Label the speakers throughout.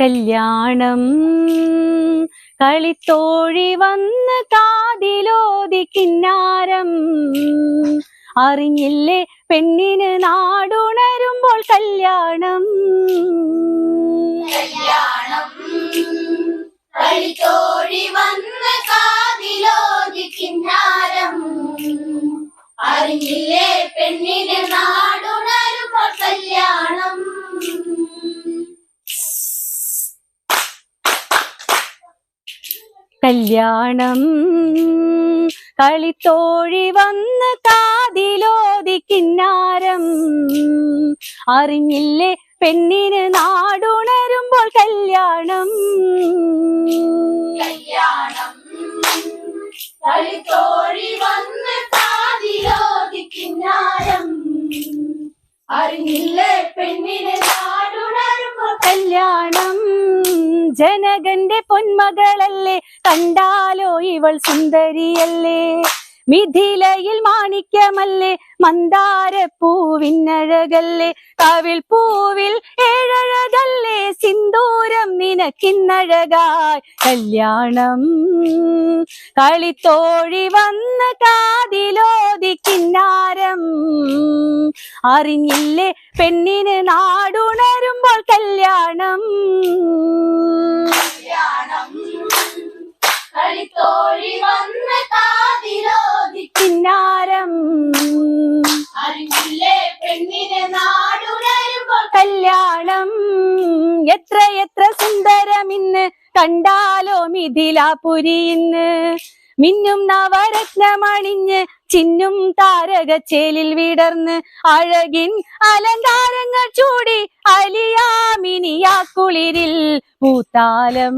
Speaker 1: കല്യാണം. കളിത്തോഴി വന്ന് കാതിലോതി കിന്നാരം. അറിഞ്ഞില്ലേ പെണ്ണിന് നാടുണരുമ്പോൾ കല്യാണം.
Speaker 2: കല്യാണം. കളിത്തോഴി വന്ന് കാതിലോതി കിന്നാരം. അറിഞ്ഞില്ലേ പെണ്ണിന് നാടുണരുമ്പോൾ കല്യാണം.
Speaker 1: കളിത്തോഴി വന്ന് കാതിലോതി കിന്നാരം. അറിഞ്ഞില്ലേ പെണ്ണിന് നാടുണരുമ്പോൾ കല്യാണം.
Speaker 2: കല്യാണം. കളിത്തോഴി വന്ന് അറിഞ്ഞില്ലേ പെണ്ണിന് നാടുണരുമ്പോൾ
Speaker 1: കല്യാണം. ജനകന്റെ പൊന്മകളല്ലേ കണ്ടാലോ ഇവൾ സുന്ദരിയല്ലേ? മിഥിലയിൽ മാണിക്യമല്ലേ? മന്ദാര പൂവിന്നഴകല്ലേ കവിൾ പൂവിൽ ഏഴഴകല്ലേ? സിന്ദൂരം നിനക്കിന്നഴകായി. കല്യാണം കളിത്തോഴി വന്ന് കാതിലോതി കിന്നാരം. അറിഞ്ഞില്ലേ പെണ്ണിന് നാടുണരുമ്പോൾ കല്യാണം?
Speaker 2: കല്യാണം കളിത്തോഴി വന്ന് കാതിലോതി
Speaker 1: കിന്നാരം.
Speaker 2: അറിഞ്ഞില്ലേ പെണ്ണിനെ നാടുണരുമ്പോൾ
Speaker 1: കല്യാണം. എത്ര എത്ര സുന്ദരമിന്ന് കണ്ടാലോ മിഥിലാപുരി ഇന്ന്. മിന്നും നവരത്നമണിഞ്ഞ് ചിന്നും താരകച്ചേലിൽ വിടർന്ന് അഴകിൻ അലങ്കാരങ്ങൾ ചൂടി അലിയാമിനിയാ കുളിരിൽ പൂത്താലം.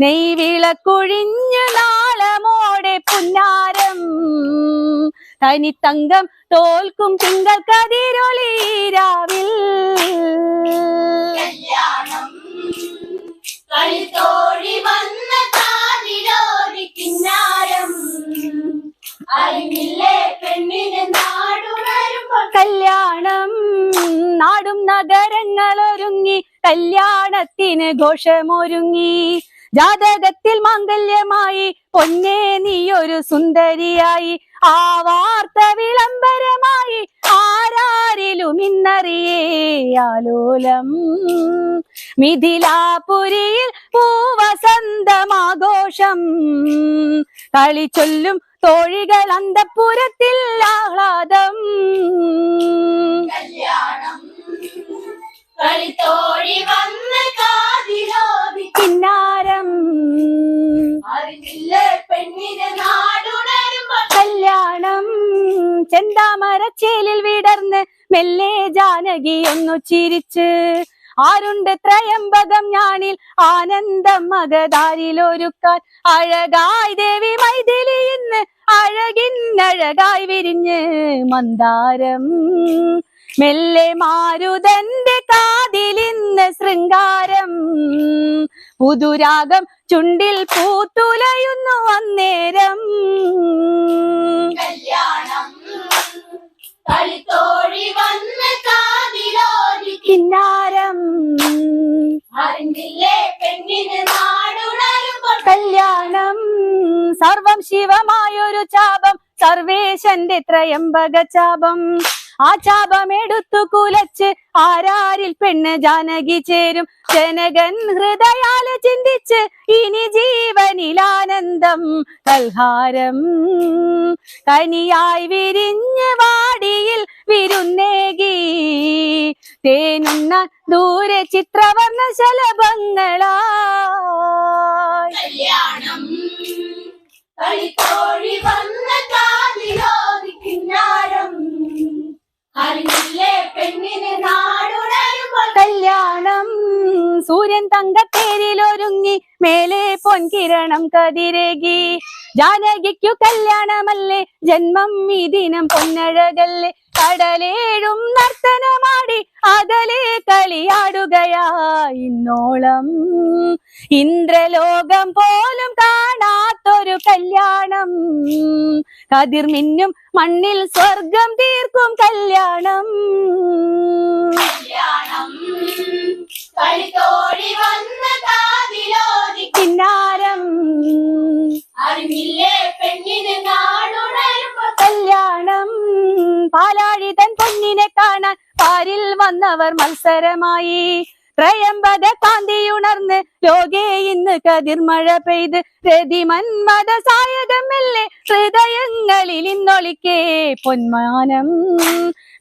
Speaker 1: നെയ്വിളക്കൊഴിഞ്ഞ് നാളമോടെ പുന്നാരം. തനിത്തങ്കം തോൽക്കും തിങ്കൾ കതിരൊളീരാവിൽ.
Speaker 2: കല്യാണം കളിത്തോഴി
Speaker 1: കല്യാണം നാടും നഗരങ്ങൾ ഒരുങ്ങി കല്യാണത്തിന് ഘോഷമൊരുങ്ങി. ജാതകത്തിൽ മാംഗല്യമായി പൊന്നേ നീ ഒരു സുന്ദരിയായി. ആ വാർത്ത വിളംബരമായി ആരാരിലും ഇന്നറിയേ ആലോലം മിഥിലാപുരിയിൽ പൂവസന്തമാഘോഷം കളി ചൊല്ലും തോഴികൾ അന്തപ്പുരത്തിൽ ആഹ്ലാദം.
Speaker 2: ചിന്നാരം.
Speaker 1: കല്യാണം. ചെന്താമരച്ചേലിൽ വിടർന്ന് മെല്ലെ ജാനകി ഒന്നു ചിരിച്ച്. ആരുണ്ട് ത്രയംബകം ഞാനിൽ? ആനന്ദം മകതാരിലൊരുക്കാൻ. അഴകായി ദേവി മൈഥിലി ഇന്ന് അഴകിന്നഴകായി വിരിഞ്ഞ് മന്ദാരം. മെല്ലെ മാരുതന്റെ കാതിലിന്ന് ശൃംഗാരം. പുതുരാഗം ചുണ്ടിൽ പൂത്തുലയുന്നു അന്നേരം.
Speaker 2: കല്യാണം
Speaker 1: സർവം ശിവമായൊരു ചാപം സർവേശന്റെ ത്രയംബക ചാപം. ആ ചാപം എടുത്തു കുലച്ച് ആരാരിൽ പെണ്ണ് ജാനകി ചേരും. ജനകൻ ഹൃദയാല ചിന്തിച്ച് ഇനി ജീവനിലാനന്ദം കൽഹാരം. കനിയായി വിരിഞ്ഞ് വാടിയിൽ വിരുന്നേകി തേനുന്ന ദൂരെ ചിത്രവർണ ശലഭങ്ങളാ
Speaker 2: കല്യാണം. കളിത്തോഴി വന്ന കാതിലോതി കിന്നാരം
Speaker 1: കല്യാണം. സൂര്യൻ തങ്കത്തേരിലൊരുങ്ങി മേലെ പൊൻകിരണം കതിരേകി. ജാനകിക്കു കല്യാണമല്ലേ? ജന്മം ഈ ദിനം പൊന്നഴകല്ലേ? കടലേഴും നർത്തനമാടി അകലെ കളിയാടുകയാ ഇന്നോളം. ഇന്ദ്രലോകം പോലും അടുത്തൊരു കല്യാണം. കതിർ മിന്നും മണ്ണിൽ സ്വർഗം തീർക്കും കല്യാണം. കിന്നാരം.
Speaker 2: കല്യാണം. പാലാഴി തൻ പൊന്നിനെ
Speaker 1: കാണാൻ പാരിൽ വന്നവർ മത്സരമായി. ത്രയംബദ കാന്തിയുണർന്ന് ലോകേ ഇന്ന് കതിർമഴ പെയ്ത് രതിമന്മത സായകമല്ലേ ഹൃദയങ്ങളിൽ ഇന്നൊളിക്കേ പൊന്മാനം.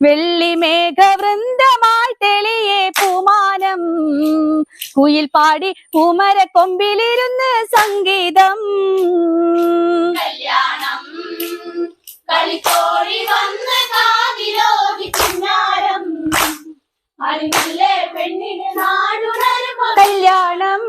Speaker 1: വെള്ളിമേഘവൃന്ദമായി തെളിയേ പൂമാനം. കുയിൽ പാടി പൂമര കൊമ്പിലിരുന്ന് സംഗീതം.
Speaker 2: കല്യാണം കളിക്കോഴി വന്ന് കാതിലോകി ചിന്നാരം അറിവില്ല കല്യാണം